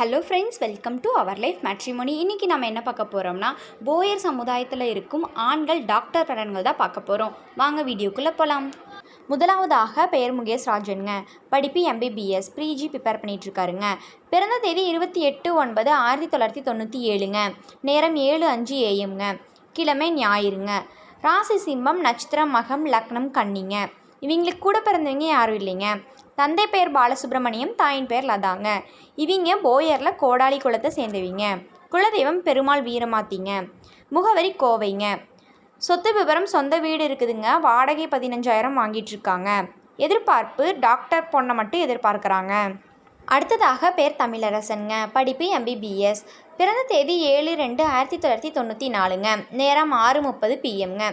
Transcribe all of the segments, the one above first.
Hello friends welcome to our life matrimony இன்றைக்கி நம்ம என்ன பார்க்க போகிறோம்னா போயர் சமுதாயத்தில் இருக்கும் ஆண்கள் டாக்டர் கடன்கள் தான் பார்க்க போகிறோம் வாங்க வீடியோக்குள்ளே போகலாம் முதலாவதாக பெயர் முகேஷ் ராஜனுங்க. படிப்பு எம்பிபிஎஸ் ப்ரீஜி ப்ரிப்பேர் பண்ணிகிட்ருக்காருங்க பிறந்த தேதி இருபத்தி எட்டு ஒன்பது ஆயிரத்தி தொள்ளாயிரத்தி தொண்ணூற்றி ஏழுங்க. நேரம் ஏழு அஞ்சு ஏஎம்ங்க கிழமை ஞாயிறுங்க. ராசி சிம்மம் நட்சத்திரம் மகம் லக்னம் கன்னிங்க. இவங்களுக்கு கூட பிறந்தவங்க யாரும் இல்லைங்க. தந்தை பெயர் பாலசுப்ரமணியம் தாயின் பெயர் லதாங்க. இவங்க போயரில் கோடாலி குளத்தை சேர்ந்தவிங்க. குலதெய்வம் பெருமாள் வீரமாத்திங்க. முகவரி கோவைங்க. சொத்து விவரம் சொந்த வீடு இருக்குதுங்க. வாடகை பதினஞ்சாயிரம் வாங்கிட்டுருக்காங்க. எதிர்பார்ப்பு டாக்டர் பொண்ணை மட்டும் எதிர்பார்க்குறாங்க. அடுத்ததாக பேர் தமிழரசனுங்க. படிப்பு எம்பிபிஎஸ் பிறந்த தேதி ஏழு ரெண்டு ஆயிரத்தி தொள்ளாயிரத்தி தொண்ணூற்றி நாலுங்க. நேரம் ஆறு முப்பது பிஎம்ங்க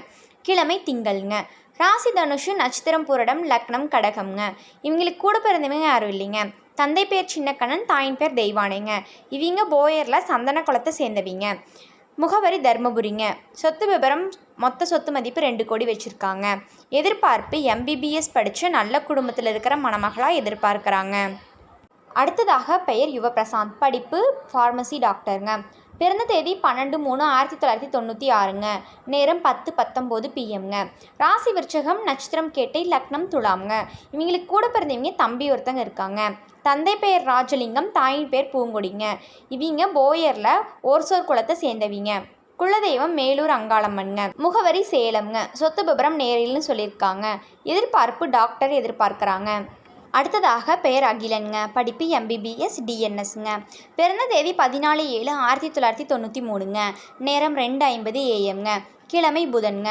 கிழமை திங்கள்ங்க. ராசி தனுஷு நட்சத்திரம் புரடம் லக்னம் கடகம்ங்க. இவங்களுக்கு கூட பிறந்தவங்க யாரும் இல்லைங்க. தந்தை பேர் சின்னக்கண்ணன் தாயின் பேர் தெய்வானைங்க. இவங்க போயரில் சந்தன குளத்தை சேர்ந்தவிங்க. முகவரி தர்மபுரிங்க. சொத்து விபரம் மொத்த சொத்து மதிப்பு ரெண்டு கோடி வச்சுருக்காங்க. எதிர்பார்ப்பு எம்பிபிஎஸ் படித்து நல்ல குடும்பத்தில் இருக்கிற மணமகளாக எதிர்பார்க்குறாங்க. அடுத்ததாக பெயர் யுவபிரசாந்த். படிப்பு ஃபார்மசி டாக்டருங்க பிறந்த தேதி பன்னெண்டு மூணு ஆயிரத்தி தொள்ளாயிரத்தி தொண்ணூற்றி ஆறுங்க. நேரம் பத்து பத்தொம்போது பிஎம்ங்க ராசி விருச்சகம் நட்சத்திரம் கேட்டை லக்னம் துலாம்ங்க இவங்களுக்கு கூட பிறந்தவங்க தம்பி ஒருத்தங்க இருக்காங்க. தந்தை பெயர் ராஜலிங்கம் தாயின் பேர் பூங்கொடிங்க. இவங்க போயரில் ஓர்சோர் குளத்தை சேர்ந்தவிங்க. குலதெய்வம் மேலூர் அங்காளம்மன்ங்க. முகவரி சேலம்ங்க. சொத்து விபரம் நேரில்னு சொல்லியிருக்காங்க. எதிர்பார்ப்பு டாக்டர் எதிர்பார்க்குறாங்க. அடுத்ததாக பெயர் அகிலனுங்க படிப்பு எம்பிபிஎஸ் டிஎன்எஸ்ங்க பிறந்த தேதி பதினாலு ஏழு ஆயிரத்தி தொள்ளாயிரத்தி தொண்ணூற்றி மூணுங்க. நேரம் ரெண்டு ஐம்பது ஏஎம்ங்க கிழமை புதன்ங்க.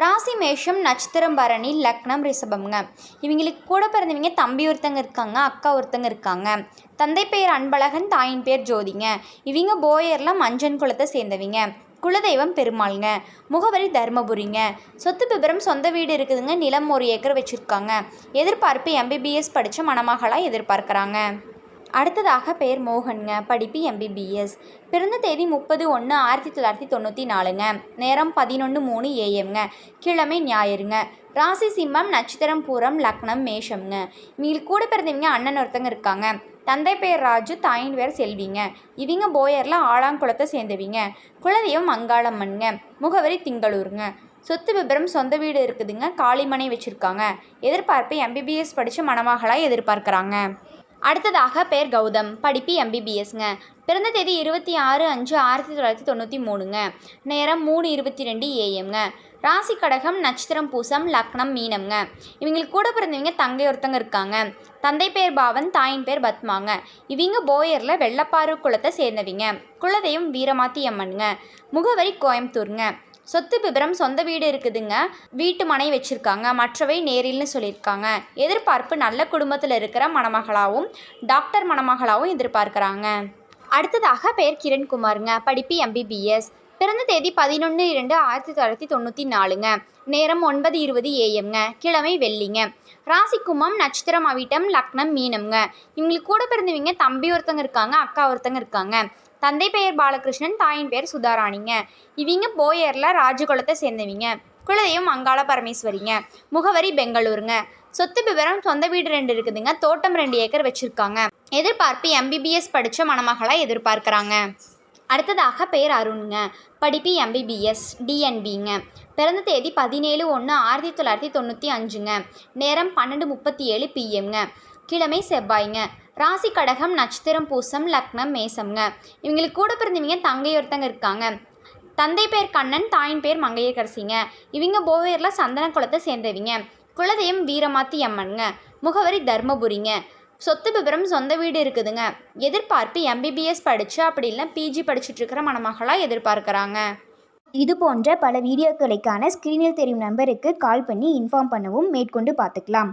ராசி மேஷம் நட்சத்திரம் பரணி லக்னம் ரிஷபம்ங்க. இவங்களுக்கு கூட பிறந்தவங்க தம்பி ஒருத்தங்க இருக்காங்க அக்கா ஒருத்தங்க இருக்காங்க. தந்தை பெயர் அன்பழகன் தாயின் பேர் ஜோதிங்க. இவங்க போயரில் மஞ்சன் குளத்தை சேர்ந்தவங்க. குலதெய்வம் பெருமாளுங்க. முகவரி தருமபுரிங்க. சொத்து விபரம் சொந்த வீடு இருக்குதுங்க நிலம் ஒரு ஏக்கர் வச்சுருக்காங்க. எதிர்பார்ப்பு எம்பிபிஎஸ் படித்த மணமகளாக எதிர்பார்க்குறாங்க. அடுத்ததாக பெயர் மோகனுங்க படிப்பு எம்பிபிஎஸ் பிறந்த தேதி முப்பது ஒன்று ஆயிரத்தி தொள்ளாயிரத்தி தொண்ணூற்றி நாலுங்க. நேரம் பதினொன்று மூணு ஏஎம்ங்க கிழமை ஞாயிறுங்க. ராசி சிம்மம் நட்சத்திரம் பூரம் லக்னம் மேஷம்ங்க. இவங்களுக்கு கூட பிறந்தவங்க அண்ணன் ஒருத்தங்க இருக்காங்க. தந்தை பெயர் ராஜு தாயின் பேர் செல்விங்க. இவங்க போயரில் ஆளாங்குளத்தை சேர்ந்தவிங்க. குலதெய்வம் அங்காளம்மனுங்க முகவரி திங்களூருங்க. சொத்து விபரம் சொந்த வீடு இருக்குதுங்க. காளிமனை வச்சுருக்காங்க. எதிர்பார்ப்பு எம்பிபிஎஸ் படித்த மணமகளாக எதிர்பார்க்குறாங்க. அடுத்ததாக பேர் கௌதம் படிப்பு எம்பிபிஎஸ்ங்க பிறந்த தேதி இருபத்தி ஆறு அஞ்சு ஆயிரத்தி தொள்ளாயிரத்தி தொண்ணூற்றி மூணுங்க. நேரம் மூணு இருபத்தி ரெண்டு ஏஎம்ங்க ராசி கடகம் நட்சத்திரம் பூசம் லக்னம் மீனம்ங்க. இவங்களுக்கு கூட பிறந்தவங்க தங்கை ஒருத்தங்க இருக்காங்க. தந்தை பேர் பாவன் தாயின் பேர் பத்மாங்க. இவங்க போயரில் வெள்ளப்பாறு குளத்தை சேர்ந்தவங்க. குலதெய்வம் வீரமாத்தி அம்மனுங்க. முகவரி கோயம்புத்தூருங்க. சொத்து விபரம் சொந்த வீடு இருக்குதுங்க. வீட்டு மனை வச்சுருக்காங்க. மற்றவை நேரில்னு சொல்லியிருக்காங்க. எதிர்பார்ப்பு நல்ல குடும்பத்தில் இருக்கிற மணமகளாகவும் டாக்டர் மணமகளாகவும் எதிர்பார்க்குறாங்க. அடுத்ததாக பெயர் கிரண்குமாருங்க. படிப்பு எம்பிபிஎஸ் பிறந்த தேதி பதினொன்று இரண்டு ஆயிரத்தி தொள்ளாயிரத்தி தொண்ணூற்றி நாலுங்க. நேரம் ஒன்பது இருபது ஏஎம்ங்க கிழமை வெள்ளிங்க. ராசி கும்பம் நட்சத்திரம் அவிட்டம் லக்னம் மீனம்ங்க. இவங்களுக்கு கூட பிறந்தவங்க தம்பி ஒருத்தங்க இருக்காங்க அக்கா ஒருத்தங்க இருக்காங்க. தந்தை பெயர் பாலகிருஷ்ணன் தாயின் பேர் சுதாராணிங்க. இவங்க போயரில் ராஜகுலத்தை சேர்ந்தவங்க. குலதெய்வம் அங்காள பரமேஸ்வரிங்க. முகவரி பெங்களூருங்க. சொத்து விவரம் சொந்த வீடு ரெண்டு இருக்குதுங்க. தோட்டம் ரெண்டு ஏக்கர் வச்சுருக்காங்க. எதிர்பார்ப்பு எம்பிபிஎஸ் படித்த மணமகளாக எதிர்பார்க்குறாங்க. அடுத்ததாக பேர் அருணுங்க. படிப்பு எம்பிபிஎஸ் டிஎன்பிங்க பிறந்த தேதி பதினேழு ஒன்று ஆயிரத்தி தொள்ளாயிரத்தி தொண்ணூற்றி அஞ்சுங்க. நேரம் பன்னெண்டு முப்பத்தி ஏழு பிஎம்ங்க கிழமை செவ்வாய்ங்க. ராசி கடகம் நட்சத்திரம் பூசம் லக்னம் மேசம்ங்க. இவங்களுக்கு கூட பிறந்தவங்க தங்கை ஒருத்தங்க இருக்காங்க. தந்தை பேர் கண்ணன் தாயின் பேர் மங்கையரசிங்க இவங்க போவேரில் சந்தன குளத்தை சேர்ந்தவங்க. குலதெய்வம் வீரமாத்தி அம்மனுங்க. முகவரி தர்மபுரிங்க. சொத்து விபரம் சொந்த வீடு இருக்குதுங்க. எதிர்பார்ப்பு எம்பிபிஎஸ் படித்து அப்படி இல்லை பிஜி படிச்சுட்ருக்கிற மணமகளாக எதிர்பார்க்குறாங்க. இது போன்ற பல வீடியோக்களுக்கான ஸ்க்ரீனில் தெரியும் நம்பருக்கு கால் பண்ணி இன்ஃபார்ம் பண்ணவும் மேற்கொண்டு பார்த்துக்கலாம்.